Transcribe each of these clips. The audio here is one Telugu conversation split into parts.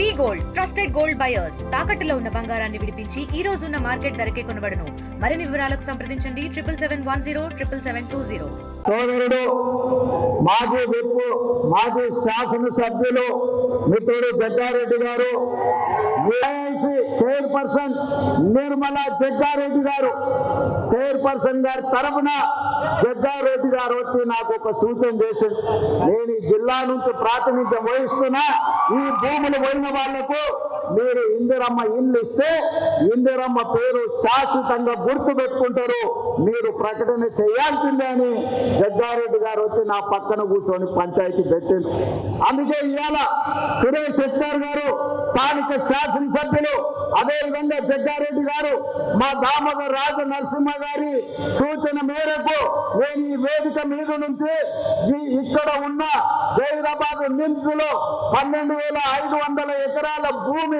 We gold trusted gold buyers. తాకట్టులో ఉన్న బంగారాన్ని విడిపించి ఈ రోజు ఉన్న మార్కెట్ ధరకే కొనబడను. మరిన్ని వివరాలకు సంప్రదించండి. Triple seven one zero triple seven two zero. సోదరుడు మాజీ విప్పు మాజీ శాసనసభ్యులు మిత్రుడు జగ్గారెడ్డి గారు ఏఐసి చైర్పర్సన్ నిర్మలా జగ్గారెడ్డి గారు. చైర్పర్సన్ గారి తరఫున జగ్గారెడ్డి గారు వచ్చి నాకు ఒక సూచన చేసింది నేను ఈ జిల్లా నుంచి ప్రాతినిధ్యం వహిస్తున్నా. ఈ భూములు పోయిన వాళ్ళకు మీరు ఇందిరమ్మ ఇల్లు ఇస్తే ఇందిరమ్మ పేరు శాశ్వతంగా గుర్తు పెట్టుకుంటారు. మీరు ప్రకటన చేయాల్సిందే అని జగ్గారెడ్డి గారు వచ్చి నా పక్కన కూర్చొని పంచాయతీ పెట్టింది అందుకే ఇవాళ సురేష్ శెట్టార్ గారు స్థానిక శాసనసభ్యులు అదేవిధంగా జగ్గారెడ్డి గారు మా దామోదర్ రాజు నరసింహ గారి సూచన మేరకు నేను ఈ వేదిక మీద నుంచి ఈ ఇక్కడ ఉన్న జైరాబాద్ నిమ్స్లో పన్నెండు వేల ఐదు వందల ఎకరాల భూమి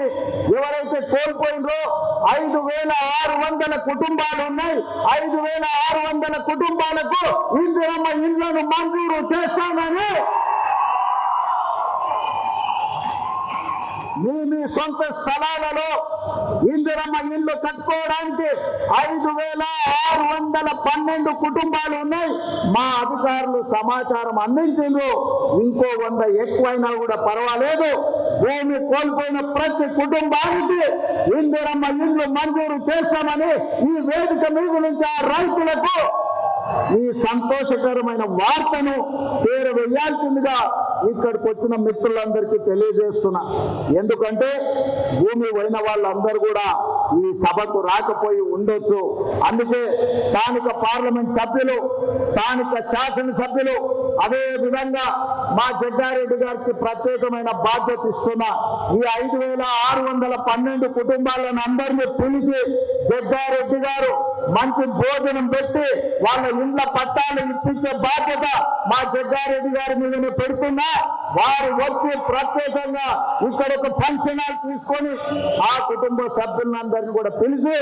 ఎవరైతే కోల్పోయిందో ఐదు వేల ఆరు వందల కుటుంబాలు ఉన్నాయి. ఐదు వేల ఆరు వందల కుటుంబాలకు ఇందిరమ్మ ఇళ్ళను మంజూరు చేస్తానని మీ మీ సొంత స్థలాలలో ఇందిరమ్మ ఇల్లు కట్టుకోవడానికి ఐదు వేల ఆరు వందల పన్నెండు కుటుంబాలు ఉన్నాయి. మా అధికారులు సమాచారం అందించిండ్రు. ఇంకో వంద ఎక్కువైనా కూడా పర్వాలేదు. భూమి కోల్పోయిన ప్రతి కుటుంబానికి ఇందిరమ్మ ఇల్లు మంజూరు చేస్తామని ఈ వేదిక మీద నుంచి ఆ రైతులకు ఈ సంతోషకరమైన వార్తను పేరు వేయాల్సిందిగా ఇక్కడికి వచ్చిన మిత్రులందరికీ తెలియజేస్తున్నా. ఎందుకంటే భూమి పోయిన వాళ్ళందరూ కూడా ఈ సభకు రాకపోయి ఉండొచ్చు. అందుకే స్థానిక పార్లమెంట్ సభ్యులు స్థానిక శాసనసభ్యులు అదే విధంగా మా జగ్గారెడ్డి గారికి ప్రత్యేకమైన బాధ్యత ఇస్తున్నా ఈ ఐదు వేల ఆరు వందల పన్నెండు కుటుంబాలను అందరినీ పిలిచి జగ్గారెడ్డి గారు మంచి భోజనం పెట్టి వాళ్ళ ఇండ్ల పట్టాలు ఇప్పించే బాధ్యత మా జగ్గారెడ్డి గారి మీదనే పెడుతున్నా. వారు వచ్చి ప్రత్యేకంగా ఇక్కడ ఒక ఫంక్షన్ హాల్ తీసుకొని ఆ కుటుంబ సభ్యులందరినీ కూడా పిలిచి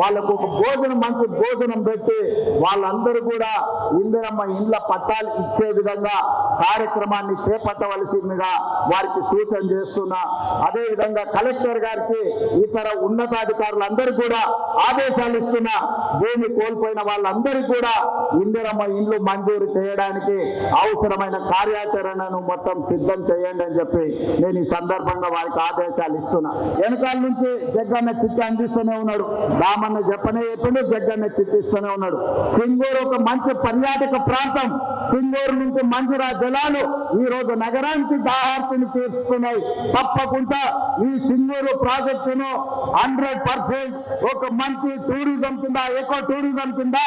వాళ్ళకు ఒక భోజనం మంచి భోజనం పెట్టి వాళ్ళందరూ కూడా ఇందిరమ్మ ఇండ్ల పట్టాలు ఇచ్చే విధంగా కార్యక్రమాన్ని చేపట్టవలసిందిగా వారికి సూచన చేస్తున్నా. అదేవిధంగా కలెక్టర్ గారికి ఇతర ఉన్నతాధికారులందరూ కూడా ఆదేశాలు ఇస్తున్నా. భూమి కోల్పోయిన వాళ్ళందరికీ కూడా ఇందిరమ్మ ఇండ్లు మంజూరు చేయడానికి అవసరమైన కార్యాచరణను మొత్తం సిద్ధం చేయండి అని చెప్పి నేను ఈ సందర్భంగా వారికి ఆదేశాలు ఇస్తున్నా. వెనకాల నుంచి జగ్గన్న చిట్టి అందిస్తూనే ఉన్నాడు. రామన్న చెప్పనే చెప్పిండు జగ్గన్న చిట్టిస్తూనే ఉన్నాడు. సింగూరు ఒక మంచి పర్యాటక ప్రాంతం. సింగూరు నుంచి మంజురా జలాలు ఈ రోజు నగరానికి దాహార్తిని తీరుస్తున్నాయి తప్పకుండా ఈ సింగూరు ప్రాజెక్టును హండ్రెడ్ పర్సెంట్ ఒక మంచి టూరిజం కింద ఎకో టూరిజం కింద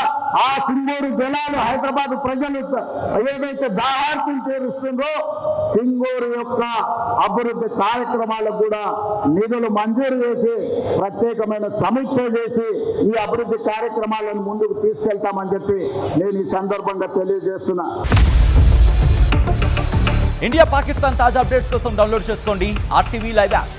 ఆ సింగూరు జలాలు హైదరాబాద్ ప్రజలు ఏదైతే దాహార్తిని తీరుస్తుందో సింగూరు యొక్క అభివృద్ధి కార్యక్రమాలకు కూడా నిధులు మంజూరు చేసి ప్రత్యేకమైన సమీక్ష చేసి ఈ అభివృద్ధి కార్యక్రమాలను ముందుకు తీసుకెళ్తామని చెప్పి నేను ఈ సందర్భంగా తెలియజేస్తున్నా. ఇండియా పాకిస్తాన్ తాజా అప్డేట్స్ కోసం డౌన్లోడ్ చేసుకోండి ఆర్టీవీ లైవ్ యాప్.